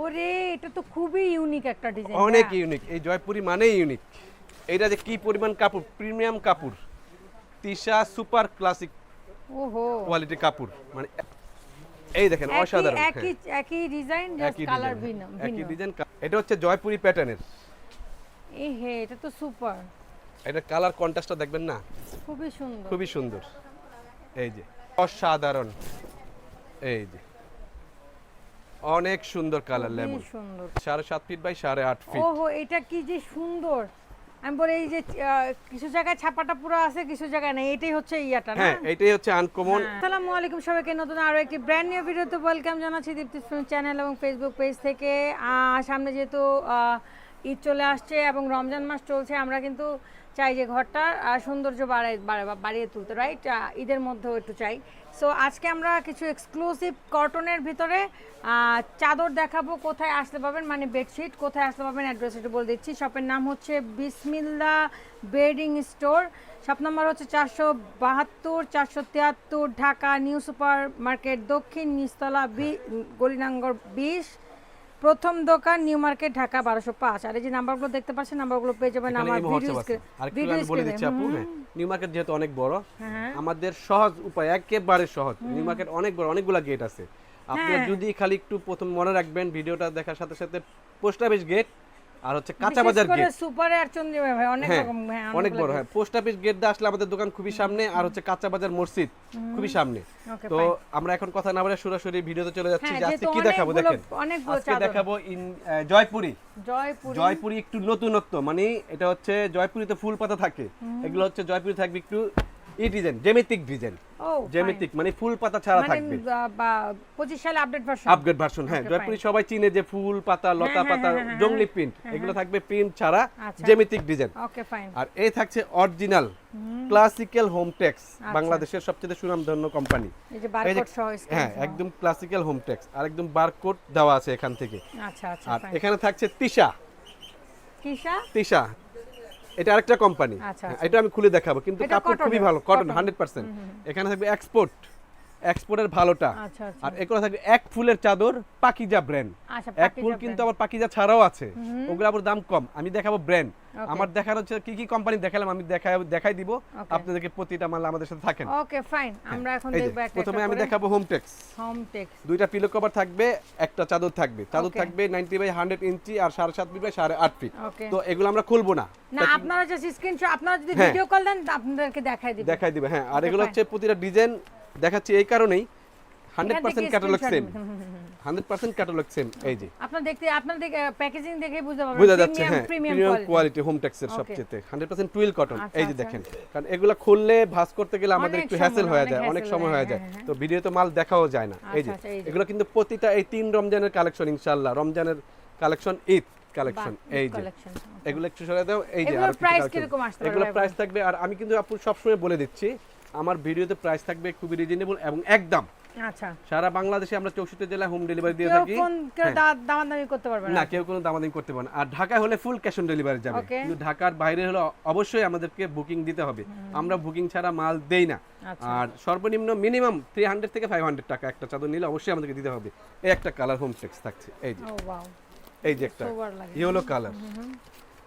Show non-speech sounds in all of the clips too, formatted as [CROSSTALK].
ওরে এটা তো খুবই ইউনিক একটা ডিজাইন অনেক ইউনিক এই জয়পুরি মানেই ইউনিক এইটা যে কি পরিমাণ কাপড়? প্রিমিয়াম কাপড়। তিশা সুপার ক্লাসিক ওহো। কোয়ালিটি কাপড়। মানে এই দেখেন অসাধারণ। হ্যাঁ। একই একই ডিজাইন জাস্ট কালার ভিন্ন একই ডিজাইন এটা হচ্ছে জয়পুরি প্যাটার্নের এই হে এটা তো সুপার এটা কালার কন্ট্রাস্টটা দেখবেন না? খুবই সুন্দর। খুবই সুন্দর। এই যে অসাধারণ। এই যে। অনেক সুন্দর কালার লেমন। সুন্দর। সাড়ে সাত ফিট বাই সাড়ে আট ফিট ওহো এটা কি যে সুন্দর। আমি বলি এই যে কিছু জায়গায় ছাপাটা পুরো আছে কিছু জায়গায় নেই। এটাই হচ্ছে ইয়াটা না? হ্যাঁ এটাই হচ্ছে আনকমন আসসালামু আলাইকুম সবাইকে নতুন আরও একটি ব্র্যান্ড নিউ ভিডিওতে ওয়েলকাম জানাচ্ছি দীপ্তি চ্যানেল এবং ফেসবুক পেজ থেকে। সামনে যেহেতু ঈদ চলে আসছে এবং রমজান মাস চলছে আমরা কিন্তু চাই যে ঘরটার আহ, সৌন্দর্য বাড়াই বাড়া- বাড়িয়ে তুলতে রাইট ঈদের মধ্যেও একটু চাই। সো আজকে আমরা কিছু এক্সক্লুসিভ কটনের ভিতরে চাদর দেখাবো কোথায় আসতে পাবেন মানে বেডশিট কোথায় আসতে পাবেন অ্যাড্রেস একটু বলে দিচ্ছি। শপের নাম হচ্ছে বিসমিল্লা বেডিং স্টোর। শপ নাম্বার হচ্ছে চারশো বাহাত্তর চারশো তিয়াত্তর ঢাকা নিউ সুপার মার্কেট দক্ষিণ নিস্তলা বি গলিনাঙ্গর বিশ। প্রথম দোকান নিউ মার্কেট ঢাকা বারোশো পাঁচ। আর এই যে নাম্বারগুলো দেখতে পাচ্ছেন নাম্বারগুলো পেয়ে যাবেন আমার ভিডিও ভিডিও বলে দিচ্ছি আপু হ্যাঁ নিউ মার্কেট যেহেতু অনেক বড় হ্যাঁ। আমাদের সহজ উপায় একেবারে সহজ। নিউ মার্কেট অনেক বড় অনেকগুলা গেট আছে। আপনি হ্যাঁ। যদি খালি একটু প্রথম মনে রাখবেন ভিডিওটা দেখার সাথে সাথে পোস্ট অফিস গেট আর হচ্ছে কাঁচা বাজার গেট সুপারে আর চন্দ্রিমা ভাই অনেক হ্যাঁ রকম হ্যাঁ অনেক বড় হ্যাঁ পোস্ট অফিস গেট দিয়ে আসলে আমাদের দোকান খুবই সামনে আর হচ্ছে কাঁচা বাজার মসজিদ খুবই সামনে। তো আমরা এখন কথা না বলে সরাসরি ভিডিওতে চলে যাচ্ছি হ্যাঁ, যে আজকে কি দেখাবো দেখেন। আজকে। দেখাবো জয়পুরি। জয়পুর। জয়পুরি একটু নতুনত্ব মানে এটা হচ্ছে জয়পুরিতে ফুল পাতা থাকে। এগুলো হচ্ছে জয়পুরি থাকবে একটু ই ডিজাইন জ্যামিতিক ডিজাইন জ্যামিতিক মানে ফুল পাতা ছাড়া মানে থাকবে। আহ, বা পঁচিশ সালে আপডেট ভার্সন আপগ্রেড ভার্সন হ্যাঁ জয়পুরি সবাই চিনে যে ফুল পাতা লতা হ্যাঁ, পাতা হ্যাঁ, হ্যাঁ, প্রিন্ট এগুলো থাকবে প্রিন্ট ছাড়া। জ্যামিতিক ডিজাইন ওকে ফাইন আর এই থাকছে অরিজিনাল ক্লাসিক্যাল হোম টেক্স। বাংলাদেশের সবচেয়ে সুনামধন্য কোম্পানি এই যে বারকোড সহ হ্যাঁ একদম ক্লাসিক্যাল হোম টেক্স আর একদম বারকোড দেওয়া আছে এখান থেকে। আচ্ছা আচ্ছা আর এখানে থাকছে তিশা। কিসা তিশা এটা আরেকটা কোম্পানি আচ্ছা, আচ্ছা। এটা আমি খুলে দেখাবো কিন্তু কাপড় খুবই ভালো কটন। হান্ড্রেড পার্সেন্ট এখানে থাকবে এক্সপোর্ট এক্সপোর্টের ভালোটা। আচ্ছা আচ্ছা। আর এগুলো থাকবে এক ফুলের চাদর পাকিজা ব্র্যান্ড আচ্ছা এক ফুল কিন্তু আবার পাকিজা ছাড়াও আছে। ওগুলো আবার দাম কম। আমি দেখাবো ব্র্যান্ড আমার দেখার হচ্ছে কি কি কোম্পানি দেখালাম আমি দেখাই দেখাই দিব। আপনাদেরকে প্রতিটা মাল আমাদের সাথে থাকেন। ওকে ফাইন আমরা এখন দেখব একটা প্রথমে আমি দেখাবো হোম টেক্স হোম টেক্স দুইটা পিলো কভার থাকবে একটা চাদর থাকবে। চাদর থাকবে নাইনটি বাই হান্ড্রেড ইঞ্চি আর সাড়ে সাত ফিট বাই সাড়ে আট ফিট তো এগুলো আমরা খুলবো না। না আপনারা জাস্ট স্ক্রিনশট আপনারা যদি হ্যাঁ। ভিডিও কল দেন আপনাদেরকে দেখাই দিব। দেখাই দিবে হ্যাঁ। আর এগুলো হচ্ছে প্রতিটা ডিজাইন দেখাচ্ছি এই কারণেই। Hundred percent catalogue same. Hundred percent catalogue same এই যে। আপনার দেখতে আপনার প্যাকেজিং দেখে বুঝতে পারবেন। বোঝা যাচ্ছে হ্যাঁ প্রিমিয়াম কোয়ালিটি হোম. সবচেয়ে হান্ড্রেড পার্সেন্ট কটন এই যে আচ্ছা। দেখেন। কারণ এগুলো খুললে ভাঁজ করতে গেলে আমাদের একটু হ্যাসেল হয়ে যায় অনেক সময় হয়ে যায় হ্যাঁ। তো ভিডিওতে মাল দেখাও যায় না এই যে। আচ্ছা, আচ্ছা, এই যে। এগুলো কিন্তু প্রতিটা এই তিন রমজানের কালেকশন ইনশাআল্লাহ। রমজানের কালেকশন ঈদ কালেকশন এই যে। এগুলো একটু সরে দাও এই যে এগুলো প্রাইস থাকবে আর আমি কিন্তু আপু সবসময় বলে দিচ্ছি আমার ভিডিওতে প্রাইস থাকবে খুবই রিজনেবল এবং একদম। আচ্ছা। সারা বাংলাদেশে আমরা চৌষট্টি জেলায় হোম ডেলিভারি দিয়ে থাকি। হ্যাঁ। দামাদামি করতে পারবে না। কেউ কোনো দামাদামি করতে পারে না। আর ঢাকায় হলে ফুল ক্যাশ অন ডেলিভারি যাবে. কিন্তু ঢাকার বাইরে হলে অবশ্যই আমাদেরকে বুকিং দিতে হবে। আমরা বুকিং ছাড়া মাল দেই না। আচ্ছা। আর সর্বনিম্ন মিনিমাম থ্রি হান্ড্রেড থেকে ফাইভ হান্ড্রেড টাকা একটা চাদর নিলে অবশ্যই আমাদেরকে দিতে হবে। এই একটা কালার হোম টেক্স থাকছে। এই যে। এই যে একটা ইয়েলো কালার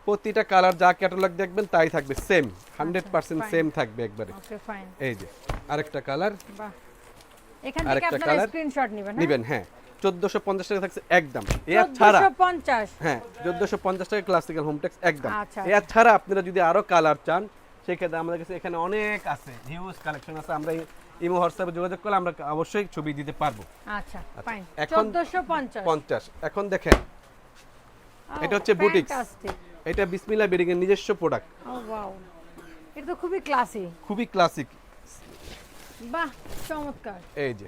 প্রতিটা কালার যা ক্যাটালগ দেখবেন তাই থাকবে সেম হান্ড্রেড পার্সেন্ট. সেম থাকবে একবারে। ওকে ফাইন এই যে আরেকটা কালার। বাহ। এখান থেকে আরেকটা স্ক্রিনশট নেবেন নিবেন হ্যাঁ। চোদ্দশো পঞ্চাশ টাকা থাকছে একদম। এর ছাড়া 1450 হ্যাঁ চোদ্দশো পঞ্চাশ টাকা ক্লাসিক্যাল হোম টেক্স একদম। আচ্ছা, এর ছাড়া আপনারা যদি আরও কালার চান সেক্ষেত্রে আমাদের কাছে এখানে অনেক আছে হিউজ কালেকশন আছে। আমরা ইমো হোয়াটসঅ্যাপে যোগাযোগ করলে আমরা অবশ্যই ছবি দিতে পারব। আচ্ছা ফাইন এখন 1450 পঞ্চাশ। এখন দেখেন। এটা হচ্ছে বুটিক্স। এটা বিসমিল্লা বেডিং এর নিজস্ব প্রোডাক্ট ও ওয়াও এটা তো খুবই ক্লাসি খুবই ক্লাসিক বাহ চমৎকার। এই যে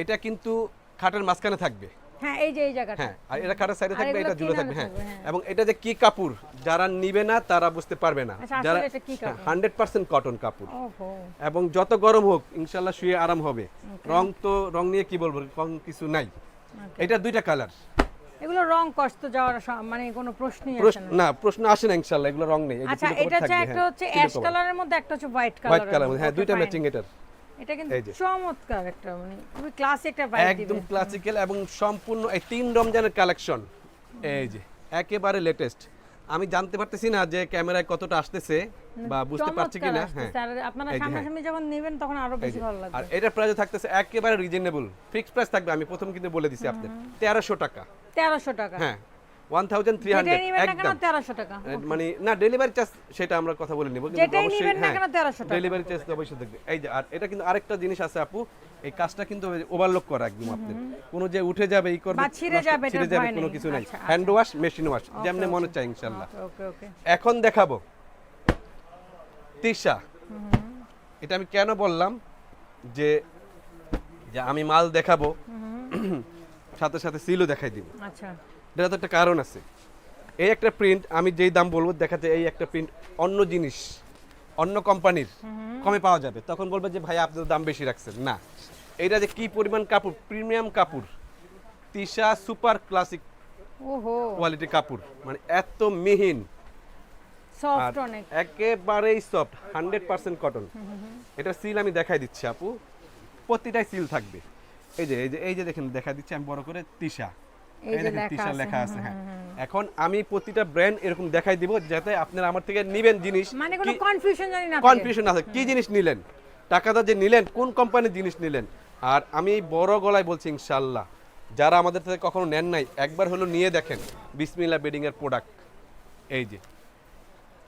এটা কিন্তু খাটের মাঝখানে থাকবে। হ্যাঁ এই যে এই জায়গাটা। হ্যাঁ আর এটা খাটের সাইডে থাকবে এটা ঝুলে থাকবে হ্যাঁ। হ্যাঁ। এবং এটা যে কি কাপড় যারা নিবে না তারা বুঝতে পারবে না। আচ্ছা, যারা এটা কি কাপড়? হান্ড্রেড পার্সেন্ট কটন কাপড়। ওহো। এবং যত গরম হোক ইনশাল্লাহ শুয়ে আরাম হবে। রং তো রং নিয়ে কি বলব রং কিছু নাই। এটা দুইটা কালার এগুলো রং কষ্ট যাওয়ার মানে কোনো প্রশ্নই আসে না। না প্রশ্ন আসে না ইনশাআল্লাহ এগুলো রং নেই আচ্ছা এটা হচ্ছে একটা হ্যাঁ, হচ্ছে অ্যাশ কালারের মধ্যে একটা হচ্ছে হোয়াইট কালার হোয়াইট কালার হ্যাঁ দুইটা ম্যাচিং এটার। এটা কিন্তু চমৎকার একটা মানে খুবই ক্লাসিক একটা ভাইব একদম ক্লাসিক্যাল এবং সম্পূর্ণ এই তিন রমজানের কালেকশন এই যে একেবারে লেটেস্ট আমি জানতে পারতেছি না যে ক্যামেরায় কতটা আসতেছে বা বুঝতে পারছি কিনা হ্যাঁ। আপনারা হ্যাঁ। সামনাসামনি যখন নেবেন তখন আরও বেশি। ভালো আর এটা প্রাইস থাকতেছে একেবারে রিজনেবল ফিক্সড প্রাইস থাকবে আমি প্রথম কিন্তু বলে দিছি আপনাদের। তেরোশো টাকা। তেরোশো টাকা। হ্যাঁ ওয়ান থাউজেন্ড থ্রি যেটাই হান্ড্রেড নিবেন না কেন একদম। তেরোশো টাকা। মানে না ডেলিভারি চার্জ সেটা আমরা কথা বলে নিব যেটাই নিবেন না কেন তেরোশো টাকা। ডেলিভারি চার্জ অবশ্যই থাকবে। এই যে আর এটা কিন্তু আরেকটা জিনিস আছে আপু এই কাজটা কিন্তু ওভারলোক করা একদম আপনার কোনো যে উঠে যাবে এই করবে ছিঁড়ে যাবে, ছিঁড়ে যাবে কোনো কিছু নাই। হ্যান্ড ওয়াশ মেশিন ওয়াশ যেমনি মনে চাই ইনশাআল্লাহ। ওকে ওকে এখন দেখাবো। তিশা। এটা আমি কেন বললাম? যে যে আমি মাল দেখাবো [CLEARS THROAT] সাথে সাথে সিলও দেখাই দিব। আচ্ছা। এটা তো একটা কারণ আছে। এই একটা প্রিন্ট আমি যেই দাম বলব দেখাতে এই একটা প্রিন্ট অন্য জিনিস। অন্য কোম্পানির কমে পাওয়া যাবে। তখন বলবে যে ভাই আপনার দাম বেশি রাখছেন। না। এটা যে কি পরিমাণ কাপড় প্রিমিয়াম কাপড় তিশা সুপার ক্লাসিক কোয়ালিটি কাপড় মানে এত মিহিন। সফট একেবারেই সফট হান্ড্রেড পার্সেন্ট কটন এটা সিল আমি দেখাই দিচ্ছি আপু। প্রতিটাই সিল থাকবে। এই যে এই যে এই যে দেখেন দেখা দিচ্ছি আমি বড় করে তিশা। এই দেখেন তিশা লেখা আছে হ্যাঁ। এখন আমি প্রতিটা ব্র্যান্ড এরকম দেখাই দিব যাতে আপনারা আমার থেকে নিবেন জিনিস। মানে কোনো কনফিউশন জানি না কনফিউশন আছে। কি জিনিস নিলেন? টাকাটা যে নিলেন কোন কোম্পানির জিনিস নিলেন? আর আমি বড় গলায় বলছি ইনশাল্লাহ যারা আমাদের থেকে কখনো নেন নাই একবার হলো নিয়ে দেখেন বিসমিল্লা বেডিং এর প্রোডাক্ট এই যে।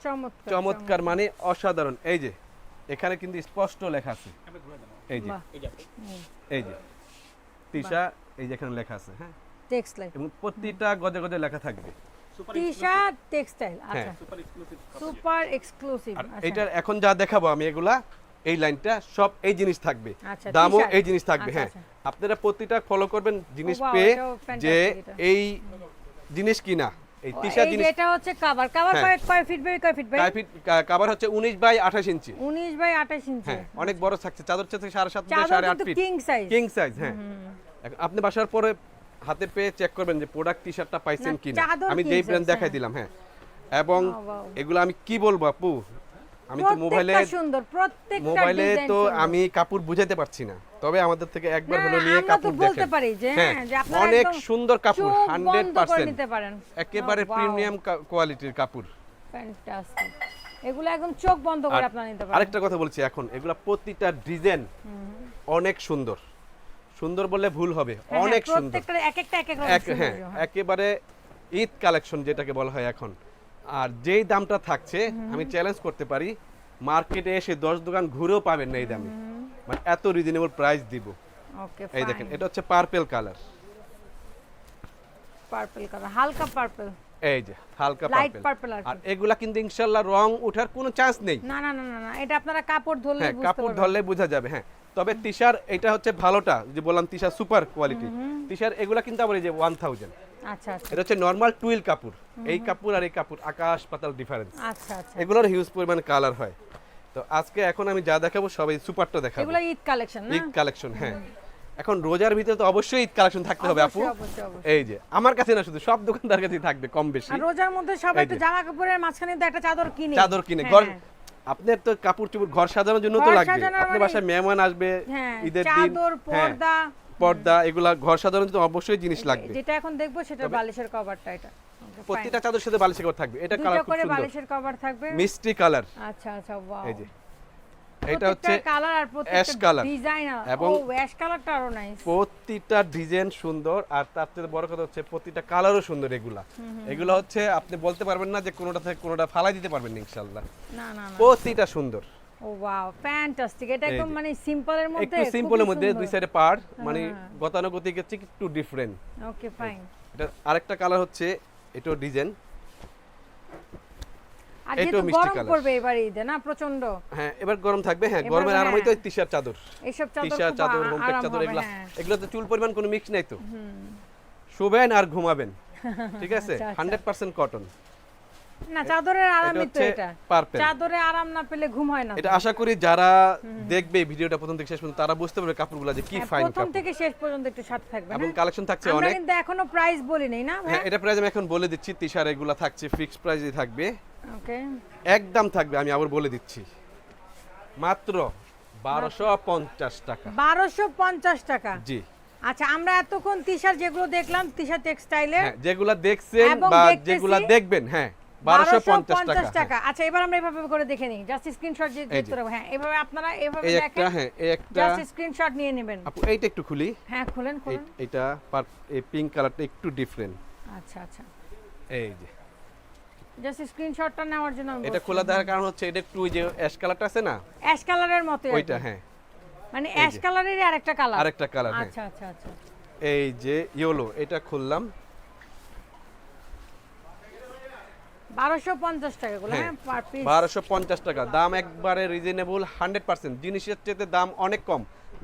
চমৎকার চমৎকার মানে অসাধারণ। এই যে এখানে কিন্তু স্পষ্ট লেখা আছে। এই যে। এই যে তিশা এই যে এখানে লেখা আছে হ্যাঁ? টেক্সটাইল এবং প্রতিটা গজে গজে লেখা থাকবে। টি-শার্ট টেক্সটাইল হ্যাঁ। আচ্ছা। সুপার এক্সক্লুসিভ এটার এখন যা দেখাবো আমি এগুলা এই লাইনটা সব এই জিনিস থাকবে। আচ্ছা, দামও এই জিনিস থাকবে আচ্ছা, হ্যাঁ। আচ্ছা। আপনারা প্রতিটা ফলো করবেন জিনিস পেয়ে যে এই জিনিস কিনা এই টি শার্ট জিনিস। যেটা হচ্ছে কভার কভার হ্যাঁ। কয় কয় ফিট বাই কয় ফিট বাই কয় ফিট কাভার হচ্ছে উনিশ বাই আঠাশ ইঞ্চি 19 বাই 28 ইঞ্চি হ্যাঁ অনেক বড় থাকছে। চাদর সাড়ে সাত থেকে চাদর সাড়ে আট কিন্তু feet king size king size হ্যাঁ। আপনি বাসার পরে হাতে পেয়ে চেক করবেন যে প্রোডাক্ট টি শার্টটা পাইছেন কিনা। আমি যেই ব্র্যান্ড দেখাই হ্যাঁ। দিলাম হ্যাঁ। এবং. এগুলো আমি কি বলব আপু? আমি তো মোবাইলে সুন্দর প্রত্যেকটা মোবাইলে তো আমি কাপড় বুঝাতে পারছি না। তবে আমাদের থেকে একবার হলো নিয়ে কাপড় দেখেন। পারি যে হ্যাঁ, যে আপনারা অনেক সুন্দর কাপড় চোখ হান্ড্রেড বন্ধ করে পার্সেন্ট। নিতে পারেন। একেবারে প্রিমিয়াম কোয়ালিটির কাপড়। ফ্যান্টাস্টিক এগুলো একদম চোখ বন্ধ করে আপনারা নিতে পারেন। আরেকটা কথা বলছি এখন এগুলো প্রতিটা ডিজাইন অনেক সুন্দর। সুন্দর বললে ভুল হবে হ্যাঁ, অনেক হ্যাঁ, সুন্দর এক হ্যাঁ হ্যাঁ। একেবারে ঈদ কালেকশন যেটাকে বলা হয় এখন। আর যেই দামটা থাকছে আমি চ্যালেঞ্জ করতে পারি মার্কেটে এসে দশ দোকান ঘুরেও পাবেন না এই দামে। মানে এত রিজনেবল প্রাইস দিব। এই দেখেন এটা হচ্ছে পার্পেল কালার পার্পল কালার হালকা পার্পল এই যে হালকা লাইট পার্পল আর এগুলা কিন্তু ইনশাল্লাহ রং ওঠার কোনো চান্স নেই। না না না না এটা আপনারা কাপড় ধরলে হ্যাঁ বুঝতে কাপড় ধরলে বোঝা যাবে হ্যাঁ। তবে তিশার এটা হচ্ছে ভালোটা যে বললাম তিশার সুপার কোয়ালিটি তিশার এগুলা কিন্তু আবার এই যে ওয়ান থাউজেন্ড আচ্ছা আচ্ছা। এটা হচ্ছে নর্মাল টুইল কাপড়। এই কাপড় আর এই কাপড় আকাশ পাতাল ডিফারেন্স আচ্ছা আচ্ছা। এগুলোর হিউজ পরিমাণ কালার হয়। তো আজকে এখন আমি যা দেখাবো সবাই সুপারটা দেখাবো। এগুলো ঈদ কালেকশন না? ঈদ কালেকশন হ্যাঁ। এখন রোজার ভিতরে তো অবশ্যই ঈদ কালেকশন থাকতে হবে আপু। এই যে আমার কাছে না শুধু সব দোকানদার কাছেই থাকবে কম বেশি। আর রোজার মধ্যে সবাই যে। জামা কাপড়ের মাঝখানে তো একটা চাদর কিনে। চাদর কিনে হ্যাঁ, ঘর হ্যাঁ। আপনার তো কাপড় চোপড় ঘর সাজানোর জন্য তো লাগবে। আপনার মানে- বাসায় মেহমান আসবে হ্যাঁ ঈদের দিন। চাদর পর্দা। পর্দা এগুলা ঘর সাজানোর জন্য অবশ্যই জিনিস লাগবে। যেটা এখন দেখব সেটা বালিশের কভারটা এটা। প্রত্যেকটা চাদর সাথে বালিশের কভার থাকবে এটা কালার খুব সুন্দর। বালিশের কভার থাকবে। মিষ্টি কালার আচ্ছা আচ্ছা ওয়াও এই যে। এটা হচ্ছে কালার আর প্রত্যেকটা ডিজাইন এবং অ্যাশ কালারটা আরও নাইস প্রতিটা ডিজাইন সুন্দর আর তার থেকে বড় কথা হচ্ছে প্রতিটা কালারও সুন্দর এগুলা। এগুলো হচ্ছে আপনি বলতে পারবেন না যে কোনোটা থেকে কোনোটা ফালাই দিতে পারবেন না ইনশাল্লাহ না না না। প্রতিটা সুন্দর। ও ওয়াও ফ্যান্টাস্টিক এটা একদম। মানে সিম্পলের মধ্যে একটু সিম্পলের মধ্যে দুই সাইডে পার মানে গতানুগতিক হচ্ছে একটু ডিফারেন্ট ওকে ফাইন এটা আরেকটা কালার হচ্ছে এটাও ডিজাইন এটাও মিষ্টি এবার ঈদে না? প্রচণ্ড হ্যাঁ এবার গরম থাকবে হ্যাঁ গরমের হ্যাঁ। আরামই তো টি-শার্ট চাদর। এইসব চাদর টি-শার্ট চাদর হোমটেক চাদর এগুলা হ্যাঁ। তো চুল পরিমাণ কোনো মিক্স নাই তো। শুবেন আর ঘুমাবেন ঠিক আছে? আচ্ছা, আচ্ছা। Hundred percent cotton. না চাদরের আরামই তো এটা। চাদরে আরাম না পেলে ঘুম হয় না এটা আশা করি যারা দেখবে ভিডিওটা প্রথম থেকে শেষ পর্যন্ত তারা বুঝতে পারবে কাপড়গুলো যে কি হ্যাঁ, ফাইন প্রথম থেকে শেষ পর্যন্ত একটু সাথে থাকবে এবং কালেকশন থাকছে অনেক। কিন্তু এখনও প্রাইস বলি নাই না হ্যাঁ এটা প্রাইস আমি এখন বলে দিচ্ছি এগুলো থাকছে ফিক্সড থাকবে। ওকে। একদম থাকবে আমি আবার বলে দিচ্ছি। মাত্র বারোশো পঞ্চাশ টাকা। বারোশো পঞ্চাশ টাকা। জি। আচ্ছা আমরা এতক্ষণ তিশার যেগুলো দেখলাম তিশা টেক্সটাইলের হ্যাঁ যেগুলা দেখছেন বা যেগুলা দেখবেন হ্যাঁ। বারোশো পঞ্চাশ টাকা হ্যাঁ। আচ্ছা এবার আমরা এভাবে করে দেখে নিই। জাস্ট স্ক্রিনশট যে এই দেখতে যে। হ্যাঁ এভাবে আপনারা এভাবে এই একটা হ্যাঁ এই একটা। জাস্ট স্ক্রিনশট নিয়ে নেবেন। আপু এইটা একটু খুলি। হ্যাঁ খুলেন খুলেন। পার- এই পিঙ্ক কালারটা একটু ডিফারেন্ট আচ্ছা আচ্ছা। এই যে। জাস্ট স্ক্রিনশটটা নেওয়ার জন্য এটা খোলা দেওয়ার কারণ হচ্ছে এটা একটু যে অ্যাশ কালারটা আছে না? অ্যাশ কালারের মতো ওইটা হ্যাঁ। মানে অ্যাশ। কালারেরই আরেকটা কালার আরেকটা কালার হ্যাঁ। আচ্ছা আচ্ছা আচ্ছা। এই যে ইয়েলো এটা খুললাম। বারোশো পঞ্চাশ টাকা গুলো হ্যাঁ হ্যাঁ পার পিস টাকা। দাম একবারে রিজনেবল হান্ড্রেড পার্সেন্ট জিনিসের চেয়ে দাম অনেক কম।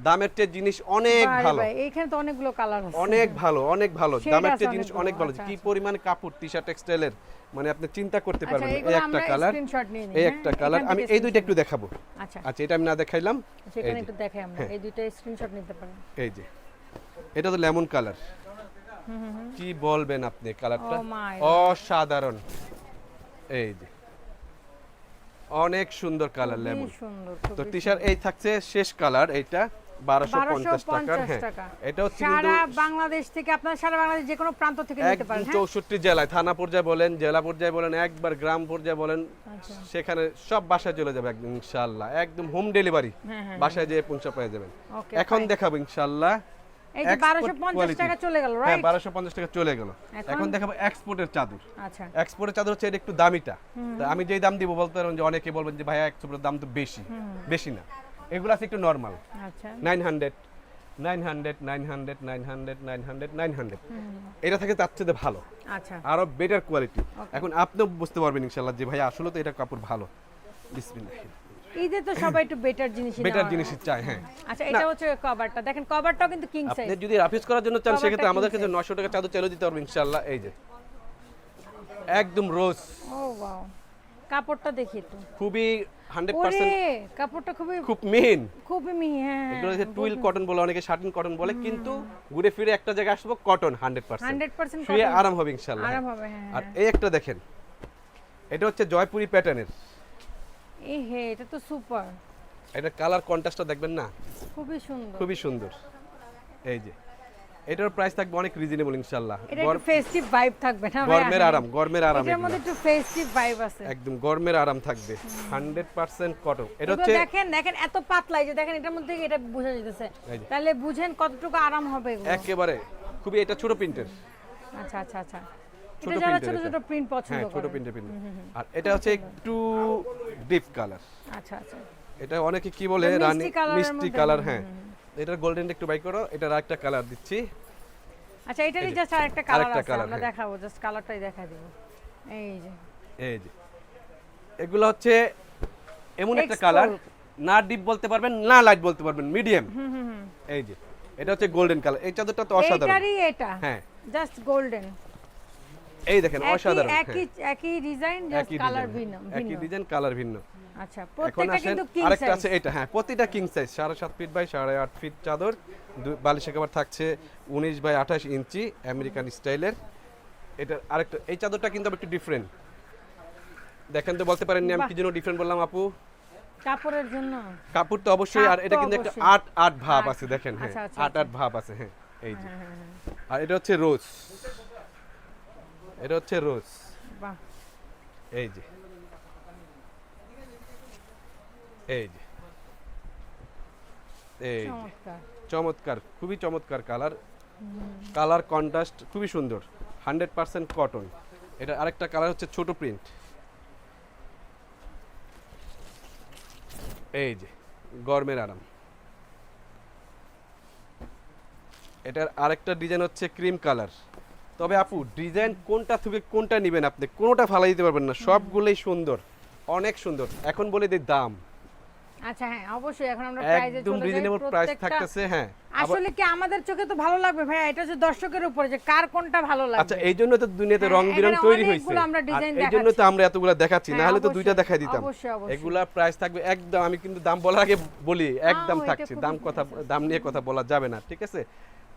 দামের চেয়ে জিনিস অনেক ভালো। এইখানে তো অনেকগুলো কালার আছে। অনেক ভালো অনেক ভালো। দামের চেয়ে জিনিস অনেক ভালো। আচ্ছা, কি আচ্ছা। পরিমাণ কাপড়? টি শার্ট টেক্সটাইলের মানে আপনি চিন্তা করতে আচ্ছা পারবেন এই একটা কালার এই হ্যাঁ? একটা কালার আমি এই দুইটা একটু দেখাবো। আচ্ছা। আচ্ছা এটা আমি না দেখাইলাম। সেখানে একটু দেখাই আমরা। এই দুইটা স্ক্রিনশট নিতে পারেন। এই যে। এটা তো লেমন কালার কি বলবেন আপনি কালারটা Oh অসাধারণ। এই যে। অনেক সুন্দর কালার লেমন তো টি শার্ট এই থাকছে শেষ কালার এইটা বারোশো বারোশো পঞ্চাশ টাকার হ্যাঁ এটা হচ্ছে সারা বাংলাদেশ থেকে আপনার সারা বাংলাদেশ যে কোনো প্রান্ত থেকে নিতে পারেন হ্যাঁ? চৌষট্টি জেলায় থানা পর্যায়ে বলেন জেলা পর্যায়ে বলেন একবার গ্রাম পর্যায়ে বলেন আচ্ছা। সেখানে সব বাসায় চলে যাবে ইনশাল্লাহ একদম হোম ডেলিভারি হ্যাঁ বাসায় যেয়ে পৌঁছে পেয়ে যাবেন। এখন দেখাবো ইনশাল্লাহ এই যে export বারোশো পঞ্চাশ quality। টাকা চলে গেল হ্যাঁ রাইট বারোশো পঞ্চাশ টাকা চলে গেল। এখন? দেখাবো এক্সপোর্টের চাদর। আচ্ছা। এক্সপোর্টের চাদর হচ্ছে এটা একটু দামিটা। আমি যেই দাম দিব বলতে পারবেন যে অনেকে বলবেন যে ভাইয়া এক্সপোর্টের দাম তো বেশি। বেশি না। এগুলো আছে একটু নর্মাল আচ্ছা। Nine hundred nine hundred nine hundred nine hundred nine hundred nine hundred এটা থাকে তার চেয়ে ভালো। আচ্ছা। আরও বেটার কোয়ালিটি এখন আপনিও বুঝতে পারবেন ইনশাল্লাহ যে ভাই আসলে তো এটা কাপড় ভালো। বিসমিল্লাহ। ঈদে তো সবাই একটু বেটার জিনিস বেটার চাই হ্যাঁ। আচ্ছা এটা হচ্ছে কভারটা দেখেন কভারটাও কিন্তু কিং সাইজ আপনি যদি রাফিজ করার জন্য চান সেক্ষেত্রে আমাদের কাছে নশো টাকা চাদর চাইলেও দিতে পারবেন ইনশাল্লাহ এই যে। একদম রোজ ও ওয়াও কাপড়টা দেখি একটু। খুবই হান্ড্রেড ওরে পার্সেন্ট কাপড়টা খুবই খুব মেন খুবই মিহি হ্যাঁ এগুলো হচ্ছে টুইল কটন বলে অনেকে শার্টিন কটন বলে কিন্তু ঘুরে ফিরে একটা জায়গায় আসব cotton hundred percent hundred percent শুয়ে আরাম হবে ইনশাল্লাহ আরাম হবে হ্যাঁ আর এই একটা দেখেন এটা হচ্ছে জয়পুরি প্যাটার্নের এই হে এটা তো সুপার এটা কালার কন্ট্রাস্টটা দেখবেন না? খুবই সুন্দর। খুবই সুন্দর। এই যে এটার প্রাইস থাকবে অনেক রিজনেবল ইনশাল্লাহ। এটা একটু ফেস্টিভ ভাইব থাকবে না গরমের আরাম গরমের আরাম এটার মধ্যে একটু ফেস্টিভ ভাইব আছে। একদম গরমের আরাম থাকবে। হান্ড্রেড পার্সেন্ট কটন এটা হচ্ছে দেখেন দেখেন এত পাতলা এই যে দেখেন এটার মধ্যে এটা বোঝা এই তাহলে বুঝেন কতটুকু আরাম হবে একেবারে। খুবই এটা ছোট প্রিন্টের আচ্ছা আচ্ছা আচ্ছা। ছোট ছোট ছোট প্রিন্ট পছন্দ হ্যাঁ ছোট করে। প্রিন্টের প্রিন্ট। আর এটা হচ্ছে একটু ডিপ কালার। আচ্ছা আচ্ছা। এটা অনেকে কি বলে মিষ্টি রানী মিষ্টি কালার হ্যাঁ। এটার গোল্ডেন একটু বাই করো এটার আরেকটা কালার দিচ্ছি। আচ্ছা এটারই জাস্ট আরেকটা কালার আছে আমরা হ্যাঁ। দেখাবো জাস্ট কালারটাই দেখা দিব এই যে। এই যে। এগুলো হচ্ছে এমন একটা কালার না ডিপ বলতে পারবেন না লাইট বলতে পারবেন মিডিয়াম। এই যে। এটা হচ্ছে গোল্ডেন কালার এই চাদরটা তো অসাধারণ। এইটারই এটা। হ্যাঁ। জাস্ট গোল্ডেন এই দেখেন অসাধারণ হ্যাঁ। একই একই ডিজাইন জাস্ট কালার ভিন্ন একই ডিজাইন কালার ভিন্ন। আচ্ছা প্রত্যেকটা কিন্তু কিং আরেকটা সাইজ আছে এটা হ্যাঁ প্রতিটা কিং সাইজ সাড়ে সাত ফিট বাই সাড়ে আট ফিট চাদর বালিশে কভার থাকছে উনিশ বাই আঠাশ ইঞ্চি আমেরিকান স্টাইলের এটা আরেকটা এই চাদরটা কিন্তু একটু ডিফারেন্ট দেখেন তো বলতে পারেননি আমি। কি জন্য ডিফারেন্ট বললাম আপু? কাপড়ের জন্য। কাপড় তো অবশ্যই আর এটা কিন্তু একটা। আট আট ভাব আছে দেখেন হ্যাঁ। আচ্ছা, আচ্ছা, আট আট ভাব আছে হ্যাঁ এই যে। আর এটা হচ্ছে রোজ এটা হচ্ছে রোজ। এই যে। এই যে। এই যে। চমৎকার। চমৎকার খুবই চমৎকার কালার। কালার কন্ট্রাস্ট খুবই সুন্দর। Hundred percent cotton. এটা আরেকটা কালার হচ্ছে ছোট প্রিন্ট। এই যে গরমের আরাম। এটার আরেকটা ডিজাইন হচ্ছে ক্রিম কালার। তবে আপু ডিজাইন কোনটা থেকে কোনটা নেবেন আপনি? কোনোটা ফালাই দিতে পারবেন না। সবগুলোই সুন্দর। অনেক সুন্দর। এখন বলে দিই দাম। আচ্ছা হ্যাঁ অবশ্যই। এখন আমরা প্রাইজে একদম রিজনেবল প্রাইস থাকতেছে হ্যাঁ। আসলে কি আমাদের চোখে তো ভালো লাগবে ভাই এটা হচ্ছে দর্শকের উপরে যে কার কোনটা ভালো আচ্ছা এই জন্য তো দুনিয়াতে হ্যাঁ, রং বেরং তৈরি হয়েছে অনেকগুলো আমরা আর design এই জন্য তো আমরা এতগুলা দেখাচ্ছি। না হ্যাঁ, হলে তো দুইটা দেখাই দিতাম। অবশ্যই, অবশ্যই। এগুলা প্রাইস থাকবে একদম। আমি কিন্তু দাম বলার আগে বলি। একদম থাকছে। দাম কথা দাম নিয়ে কথা বলা যাবে না ঠিক আছে?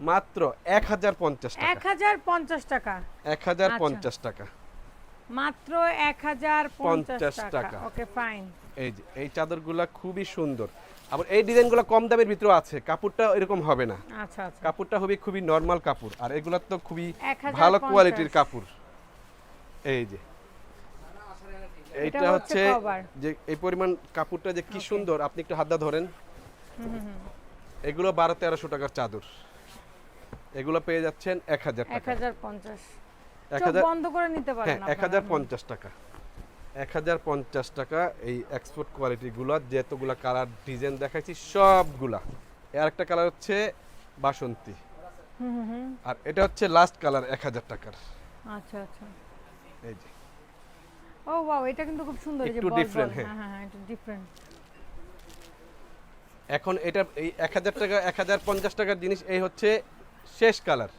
মাত্র এক হাজার পঞ্চাশ এক টাকা হাজার পঞ্চাশ টাকা। এক হাজার আচ্ছা। পঞ্চাশ টাকা। মাত্র এক হাজার পঞ্চাশ টাকা। Okay fine. এই যে এই চাদরগুলা খুবই সুন্দর। আবার এই ডিজাইনগুলো কম দামের ভিতরে আছে। কাপড়টা এরকম হবে না। আচ্ছা আচ্ছা। কাপড়টা হবে খুবই নর্মাল কাপড়। আর এগুলো তো খুবই ভালো কোয়ালিটির কাপড়। এই যে। এইটা হচ্ছে হচ্ছে যে এই পরিমাণ কাপড়টা যে কি সুন্দর। আপনি একটু হাতটা ধরেন। এগুলো বারো তেরোশো টাকার চাদর। এগুলো পেয়ে যাচ্ছেন এক হাজার টাকা। বন্ধ করে নিতে হ্যাঁ পারেন এক হাজার পঞ্চাশ টাকা। এক হাজার পঞ্চাশ টাকা এই এক্সপোর্ট কোয়ালিটিগুলো যেতগুলা কালার ডিজাইন দেখাইছি সবগুলা। এর একটা কালার হচ্ছে বাসন্তী। হুম হুম হুম। আর এটা হচ্ছে লাস্ট কালার এক হাজার টাকার। আচ্ছা আচ্ছা। এই যে। ও ওয়াও এটা কিন্তু খুব সুন্দর একটু বল। হ্যাঁ। হ্যাঁ হ্যাঁ হ্যাঁ ডিফারেন্ট এখন এটা এই এক হাজার টাকা এক হাজার পঞ্চাশ টাকার জিনিস এই হচ্ছে শেষ কালার।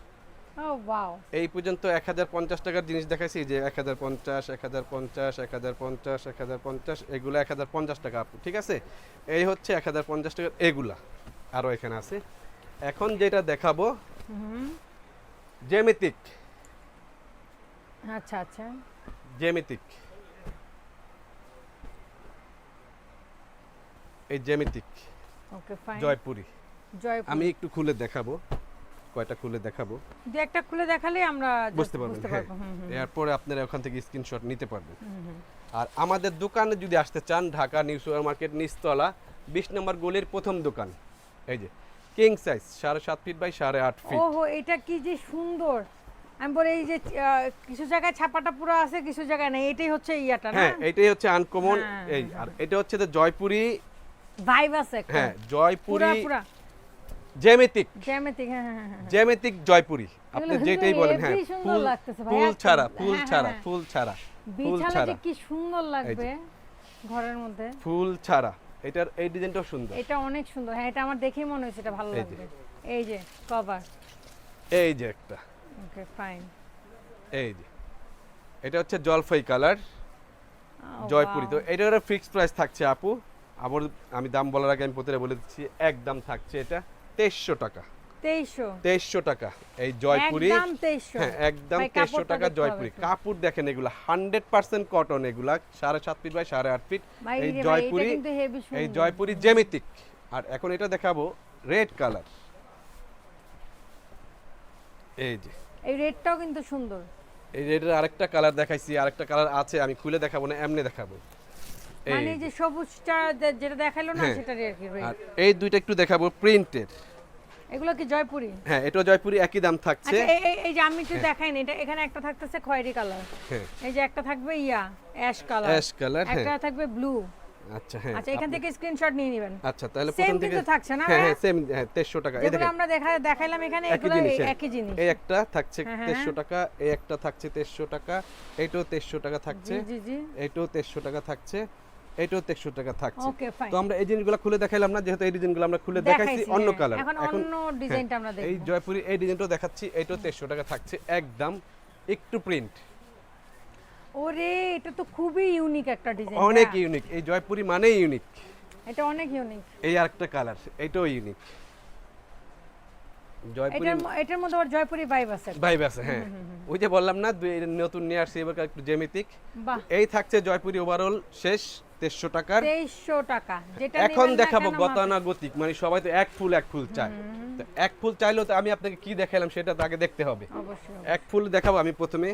ও এই পর্যন্ত এক হাজার পঞ্চাশ টাকার জিনিস দেখাইছি যে এক হাজার পঞ্চাশ এক হাজার পঞ্চাশ এক হাজার পঞ্চাশ এক হাজার পঞ্চাশ এগুলো এক হাজার পঞ্চাশ টাকা আপু ঠিক আছে? এই হচ্ছে এক হাজার পঞ্চাশ টাকার এগুলা। আরও এখানে আছে। এখন যেটা দেখাবো জেমিতিক আচ্ছা আচ্ছা। জ্যামিতিক। এই জেমিতিক ওকে ফাইন জয়পুরি। আমি একটু খুলে দেখাবো। কয়টা খুলে দেখাবো? দু একটা খুলে দেখালে আমরা বুঝতে হ্যাঁ। পারব হুম এরপরে আপনারা ওখান থেকে স্ক্রিনশট নিতে পারবেন। আর আমাদের দোকানে যদি আসতে চান ঢাকা নিউ সুপার মার্কেট নিচতলা বিশ নম্বর গলির প্রথম দোকান। এই যে কিং সাইজ সাড়ে সাত ফিট বাই সাড়ে আট ফিট ওহো এটা কি যে সুন্দর। আমি বলি এই যে কিছু জায়গায় ছাপাটা পুরো আছে কিছু জায়গায় নেই। এটাই হচ্ছে ইয়াটা না? হ্যাঁ এটাই হচ্ছে আনকমন হ্যাঁ, এই আর এটা হচ্ছে যে জয়পুরি ভাইব আছে হ্যাঁ পুরা জয়পুরি পুরা। জ্যামিতিক। জ্যামিতিক হ্যাঁ হ্যাঁ হ্যাঁ। জ্যামিতিক জয়পুরি। আপনি যেটাই বলেন হ্যাঁ। ফুল ফুল ছাড়া ফুল ছাড়া। ফুল ছাড়া ফুল ছাড়া। কি সুন্দর লাগবে ঘরের মধ্যে। ফুল ছাড়া। এটার এই ডিজাইনটাও সুন্দর। এটা অনেক সুন্দর হ্যাঁ এটা আমার দেখেই মনে হয়েছে এটা ভালো। লাগবে। এই যে কভার। এই যে একটা। Okay fine. এই যে। এটা হচ্ছে জলফাই কালার জয়পুরি। তো এটার ফিক্সড প্রাইস থাকছে আপু। আবার আমি দাম বলার আগে আমি প্রতিটা বলে দিচ্ছি একদম থাকছে এটা। তেইশশো টাকা। তেইশশো? টাকা। এই জয়পুরি একদম তেইশশো। হ্যাঁ একদম তেইশশো টাকা জয়পুরি। কাপড় দেখেন এগুলা হান্ড্রেড পার্সেন্ট কটন এগুলা সাড়ে সাত ফিট বাই সাড়ে আট ফিট এই জয়পুরি এই জয়পুরি জ্যামিতিক। আর এখন এটা দেখাবো রেড কালার এই যে। এই রেডটাও কিন্তু সুন্দর। এই রেডের আরেকটা কালার দেখাইছি আরেকটা কালার আছে আমি খুলে দেখাবো না এমনি দেখাবো। মানে যে সবুজটা যেটা দেখাইলো না হ্যাঁ। আর এই দুইটা একটু দেখাবো প্রিন্টের এগুলো কি জয়পুরি? হ্যাঁ এটা জয়পুরি একই দাম থাকছে। আচ্ছা এই- যে আমি একটু দেখাইনি এটা এখানে একটা থাকতেছে খয়েরি কালার। হ্যাঁ। এই যে একটা থাকবে yeah ash colour ash colour হ্যাঁ। একটা থাকবে ব্লু আচ্ছা হ্যাঁ আচ্ছা এখান থেকে স্ক্রিনশট নিয়ে নেবেন। আচ্ছা তাহলে প্রথম থেকে কিন্তু থাকছে না হ্যাঁ হ্যাঁ? সেম হ্যাঁ তেইশশো টাকা। এই দেখেন। আমরা দেখা দেখাইলাম এখানে এগুলো হ্যাঁ। একই জিনিস। এই একটা থাকছে হ্যাঁ, হ্যাঁ, তেইশশো টাকা এই একটা থাকছে তেইশশো টাকা এইটাও তেইশশো টাকা থাকছে। জি জি। এইটাও তেইশশো টাকা থাকছে। এইটাও তেইশশো টাকা থাকছে। তো আমরা এই জিনিসগুলো খুলে দেখাইলাম না যেহেতু এই ডিজাইনগুলো আমরা খুলে দেখাইছি দেখাইছি, অন্য হ্যাঁ। কালার এখন অন্য ডিজাইনটা আমরা এই জয়পুরি এই ডিজাইনটাও দেখাচ্ছি এটাও তেইশশো টাকা থাকছে একদম একটু প্রিন্ট ওরে এটা তো খুবই ইউনিক একটা ডিজাইন অনেক ইউনিক এই জয়পুরি মানেই ইউনিক এটা অনেক ইউনিক এই আরেকটা কালার এইটাও ইউনিক জয়পুরি এটার মধ্যে আবার জয়পুরি ভাইব আছে। ভাইব আছে হ্যাঁ। ওই যে বললাম না নতুন নিয়ে আসছি এবার একটু জ্যামিতিক। এই থাকছে জয়পুরি ওভারঅল শেষ তেইশশো টাকার। তেইশশো টাকা যেটা এখন দেখাবো গতানুগতিক মানে সবাই তো এক ফুল এক ফুল চায়। তো এক ফুল চাইলেও তো আমি আপনাকে কি দেখালাম সেটা তো আগে দেখতে হবে। এক ফুল দেখাবো আমি প্রথমে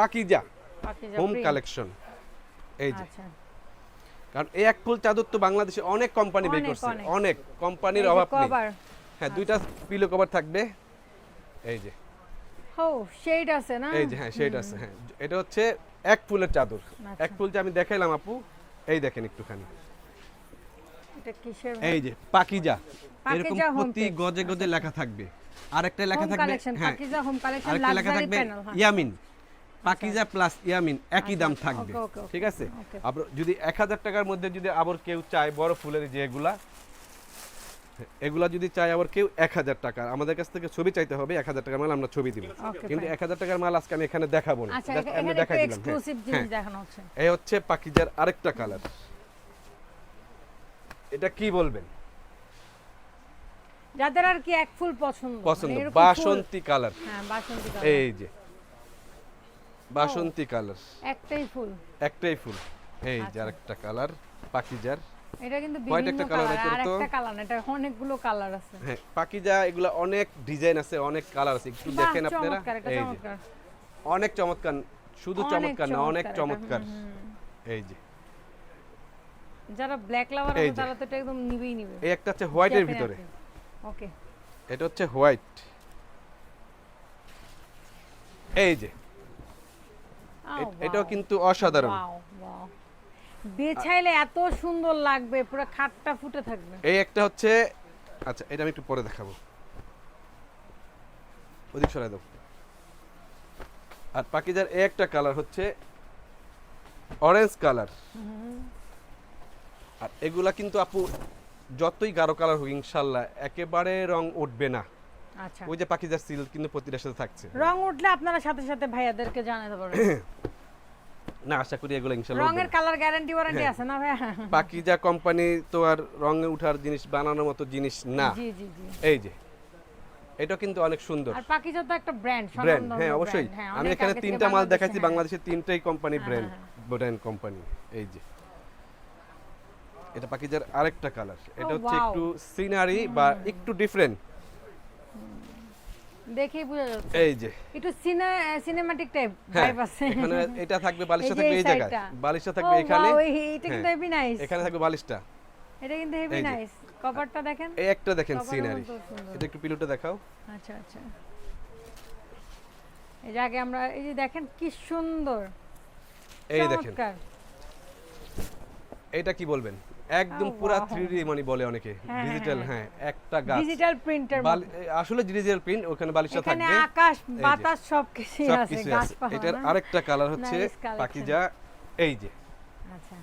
পাকিজা হোম কালেকশন এই যে। আচ্ছা। কারণ এই এক ফুল চাদর তো বাংলাদেশে অনেক কোম্পানি বের করছে অনেক। কোম্পানির অভাব নেই। হ্যাঁ দুইটা পিলো কভার থাকবে। এই যে। শেড আছে না? এই যে হ্যাঁ সেইটা আছে হ্যাঁ। এটা হচ্ছে এক ফুলের চাদর। আচ্ছা। এক ফুল যে আমি দেখাইলাম আপু এই দেখেন একটুখানি। এটা কিসের এই যে পাকিজা। এরকম প্রতি গজে গজে লেখা থাকবে। আরেকটা লেখা থাকবে হ্যাঁ। পাকিজা হোম কালেকশন আরেকটা লেখা থাকবে হ্যাঁ। ইয়ামিন। পাকিজা প্লাস ইয়ামিন একই দাম আচ্ছা, থাকবে। ঠিক আছে। আবার যদি এক হাজার টাকার মধ্যে যদি আবার কেউ চায় বড় ফুলের যে এগুলা যদি চায় আবার কেউ এক হাজার টাকা আমাদের কাছ থেকে ছবি চাইতে হবে এক হাজার টাকার মাল আমরা ছবি দিব। কিন্তু এক হাজার টাকার মাল আজকে আমি এখানে দেখাবো না। আচ্ছা দেখাই দিলাম। হ্যাঁ। হচ্ছে। এই হচ্ছে পাকিজার আরেকটা কালার এটা কি বলবেন? যাদের আর কি এক ফুল পছন্দ পছন্দ। বাসন্তী কালার হ্যাঁ বাসন্তী কালার এই যে। বাসন্তী কালার একটাই ফুল। একটাই ফুল। এই যে আচ্ছা। আরেকটা কালার পাকিজার এটা কিন্তু বিভিন্ন কালার আর একটা কালার এটা অনেকগুলো কালার আছে। হ্যাঁ পাকিজা এগুলো অনেক ডিজাইন আছে অনেক কালার আছে। একটু দেখেন আপনারা। এই যে। অনেক চমৎকার শুধু চমৎকার না অনেক চমৎকার। এই যে। যারা ব্ল্যাক লাভার আছে তারা তো এটা একদম নিবেই নিবে। এই একটা হচ্ছে হোয়াইটের ভিতরে। ওকে এটা হচ্ছে হোয়াইট এই যে। এটাও কিন্তু অসাধারণ। বেছাইলে এত সুন্দর লাগবে পুরো খাটটা ফুটে থাকবে। এই একটা হচ্ছে আচ্ছা এটা আমি একটু পরে দেখাবো। ওদিক সরাই দাও। আর পাকিজার এই একটা কালার হচ্ছে অরেঞ্জ কালার আর এগুলা কিন্তু আপু যতই গাঢ় কালার হোক ইনশাল্লাহ একেবারে রং উঠবে না। আচ্ছা। ওই যে পাকিজার সিল কিন্তু প্রতিটার সাথে থাকছে। রং উঠলে আপনারা সাথে সাথে ভাইয়াদেরকে জানাতে পারবেন। [COUGHS] না আশা করি এগুলো ইনশাল্লাহ উঠবে। রঙের কালার গ্যারান্টি ওয়ারেন্টি হ্যাঁ। আছে না ভাইয়া? পাকিজা কোম্পানি তো আর রঙে জিনিস বানানোর মতো জিনিস না। জি জি জি। এই যে এটা কিন্তু অনেক সুন্দর। আর পাকিজা তো একটা ব্র্যান্ড ব্র্যান্ড হ্যাঁ অবশ্যই। আমি এখানে তিনটা মাল দেখাচ্ছি বাংলাদেশের তিনটাই কোম্পানি হ্যাঁ, ব্র্যান্ড হ্যাঁ, ব্র্যান্ড কোম্পানি এই যে এটা পাকিজার আরেকটা কালার এটা Oh, হচ্ছে একটু সিনারি বা একটু ডিফারেন্ট দেখেই বোঝা যাচ্ছে। এই যে। একটু সিনেমাটিক টাইপ ভাইব আছে। এখানে এটা থাকবে বালিশটা থাকবে এই জায়গায়। বালিশটা থাকবে এখানে। এটা কিন্তু। হেভি নাইস এখানে থাকবে বালিশটা। এটা কিন্তু হেভি নাইস কভারটা দেখেন? এই একটা দেখেন সিনারি এটা একটু পিলুটা দেখাও। আচ্ছা আচ্ছা। এই যে আগে আমরা এই যে দেখেন কি সুন্দর। এই দেখেন। এটা কি বলবেন? একদম পুরা wow. 3D মানে বলে অনেকে। হ্যাঁ, ডিজিটাল হ্যাঁ, হ্যাঁ একটা গাছ। ডিজিটাল প্রিন্টার আসলে ডিজিটাল প্রিন্ট ওখানে বালিশটা থাকবে। এখানে আকাশ। বাতাস সবকিছু আছে গাছপালা এটার আরেকটা কালার হচ্ছে. পাকিজা এই যে। আচ্ছা।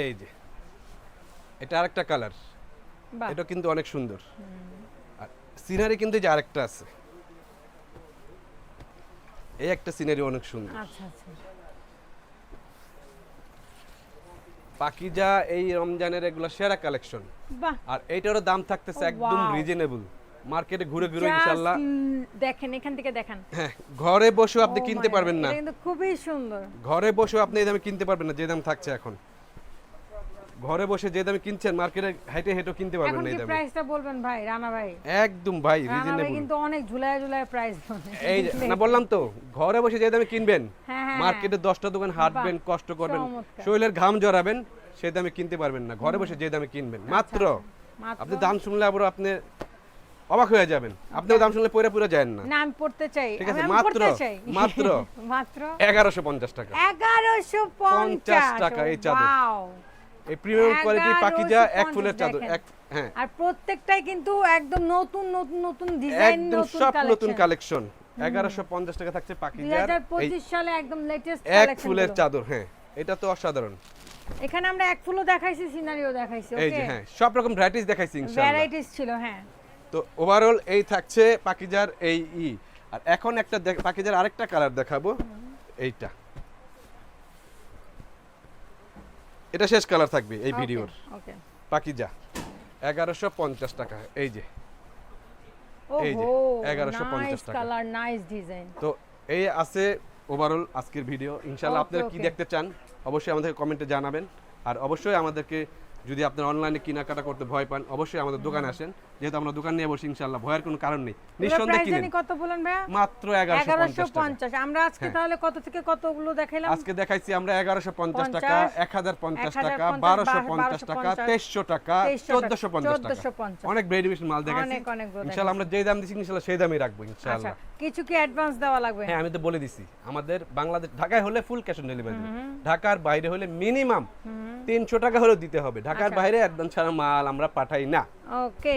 এই যে। এটা আরেকটা কালার এটা কিন্তু অনেক সুন্দর। আর সিনারি কিন্তু যে আরেকটা আছে। এই একটা সিনারি অনেক সুন্দর। আচ্ছা আচ্ছা। পাকিজা এই রমজানের এগুলো সেরা কালেকশন আর এইটারও দাম থাকতেছে একদম. রিজনেবল মার্কেটে ঘুরে ঘুরে ইনশাআল্লাহ দেখেন এখান থেকে দেখেন। হ্যাঁ ঘরে বসে আপনি Oh কিনতে পারবেন না। কিন্তু খুবই সুন্দর। ঘরে বসে আপনি এই দামে কিনতে পারবেন না যে দাম থাকছে এখন। ঘরে বসে যে দামে কিনছেন মার্কেটে হেঁটে হেঁটে কিনতে পারবেন না এই দামে। প্রাইসটা বলবেন ভাই রানা ভাই? একদম ভাই রিজনেবল কিন্তু অনেক ঝুলায় ঝুলায় প্রাইস এই না বললাম তো ঘরে বসে যে দামে কিনবেন হ্যাঁ, হ্যাঁ, মার্কেটে দশটা দোকান হাঁটবেন কষ্ট করবেন। শরীরের ঘাম জড়াবেন সেই দামে কিনতে পারবেন না। ঘরে বসে যে দামে কিনবেন। মাত্র মাত্র। আপনি দাম শুনলে আবার আপনি অবাক হয়ে যাবেন। আপনি দাম শুনলে পরে পুরো যায় না। না আমি পড়তে চাই। ঠিক আছে, মাত্র, মাত্র। [LAUGHS] মাত্র? এগারোশো পঞ্চাশ টাকা। এগারোশো পঞ্চাশ টাকা এই চাদর। এই প্রিমিয়াম কোয়ালিটি পাকিজা এক ফুলের চাদর এক হ্যাঁ। আর প্রত্যেকটাই কিন্তু একদম নতুন নতুন নতুন ডিজাইন নতুন সব নতুন কালেকশন কালেকশন এগারোশো পঞ্চাশ টাকা থাকছে পাকিজার সালে একদম লেটেস্ট এক ফুলের চাদর হ্যাঁ। এটা তো অসাধারণ। এখানে আমরা এক ফুলও দেখাইছি সিনারিও দেখাইছি এই যে হ্যাঁ সব রকম ভ্যারাইটিস দেখাইছি ইনশাআল্লাহ। ভ্যারাইটিস ছিল হ্যাঁ। তো ওভারঅল এই থাকছে পাকিজার এই ই। আর এখন একটা পাকিজার আরেকটা কালার দেখাবো এইটা। এটা শেষ কালার থাকবে এই ভিডিওর। ওকে পাকিজা এগারোশো পঞ্চাশ টাকা এই যে। এই যে, 1150 টাকা। কালার নাইস ডিজাইন তো এই আছে ওভারঅল আজকের ভিডিও ইনশাল্লাহ আপনারা কি দেখতে চান অবশ্যই আমাদের কমেন্টে জানাবেন। আর অবশ্যই আমাদেরকে যদি আপনারা অনলাইনে কেনাকাটা করতে ভয় পান অবশ্যই আমাদের দোকানে আসেন। যেহেতু আমরা দোকান নিয়ে বসি ইনশাল্লাহ ভয়ের কোনো কারণ নেই। নিঃসন্দেহে কিনেন। কত বলেন ভাইয়া? মাত্র এগারোশো এগারোশো পঞ্চাশ টাকা। পঞ্চাশ। আমরা আজকে হ্যাঁ। তাহলে কত থেকে কতগুলো দেখাইলাম? আজকে দেখাইছি আমরা এগারোশো পঞ্চাশ টাকা এক হাজার পঞ্চাশ 1050, টাকা বারোশো পঞ্চাশ 1250, টাকা তেইশশো টাকা 2300 চোদ্দশো পঞ্চাশ টাকা। 1450 অনেক ভেরিয়েশন মাল দেখাইছি। ইনশাল্লাহ আমরা যেই দাম দিচ্ছি ইনশাল্লাহ সেই দামই রাখব ইনশাল্লাহ কিছু কি অ্যাডভান্স দেওয়া লাগবে। হ্যাঁ আমি তো বলে দিছি। আমাদের বাংলাদেশ ঢাকায় হলে ফুল ক্যাশ অন ডেলিভারি ঢাকার বাইরে হলে মিনিমাম তিনশো টাকা হলেও দিতে হবে। ঢাকার আচ্ছা। বাইরে অ্যাডভান্স ছাড়া মাল আমরা পাঠাই না। ওকে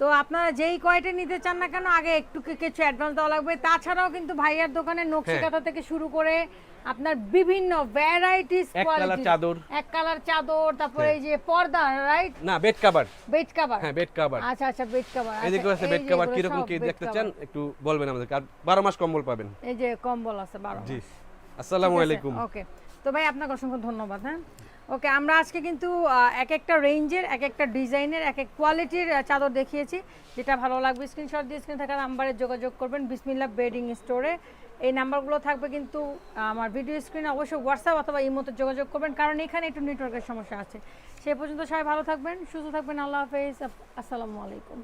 তো আপনারা যেই কয়টা নিতে চান না কেন আগে একটু কি- কিছু অ্যাডভান্স দেওয়া লাগবে। তাছাড়াও কিন্তু ভাইয়ার দোকানে নকশি হ্যাঁ। কাঁথা থেকে শুরু করে আপনার বিভিন্ন ভ্যারাইটিস এক কালার চাদর। এক কালার চাদর তারপরে হ্যাঁ। এই যে পর্দা রাইট না বেড কাভার বেড কভার হ্যাঁ বেড কাভার আচ্ছা আচ্ছা বেড কভার এদিকে আছে বেড কাভার কীরকম কি দেখতে চান? একটু বলবেন আমাদেরকে। আর বারো মাস কম্বল পাবেন। এই যে কম্বল আছে বারো জি। আসসালামু আলাইকুম। ওকে তো ভাই আপনাকে অসংখ্য ধন্যবাদ হ্যাঁ? ওকে আমরা আজকে কিন্তু এক একটা রেঞ্জের এক একটা ডিজাইনের এক এক কোয়ালিটির চাদর দেখিয়েছি। যেটা ভালো লাগবে স্ক্রিনশট দিয়ে স্ক্রিন থাকা নাম্বারে যোগাযোগ করবেন বিসমিল্লা বেডিং স্টোরে এই নাম্বারগুলো থাকবে কিন্তু, আমার ভিডিও স্ক্রিনে অবশ্যই হোয়াটসঅ্যাপ অথবা ইমোতে যোগাযোগ করবেন, কারণ এখানে একটু নেটওয়ার্কের সমস্যা আছে। সে পর্যন্ত সবাই ভালো থাকবেন, সুস্থ থাকবেন, আল্লাহ হাফেজ আসসালামু আলাইকুম।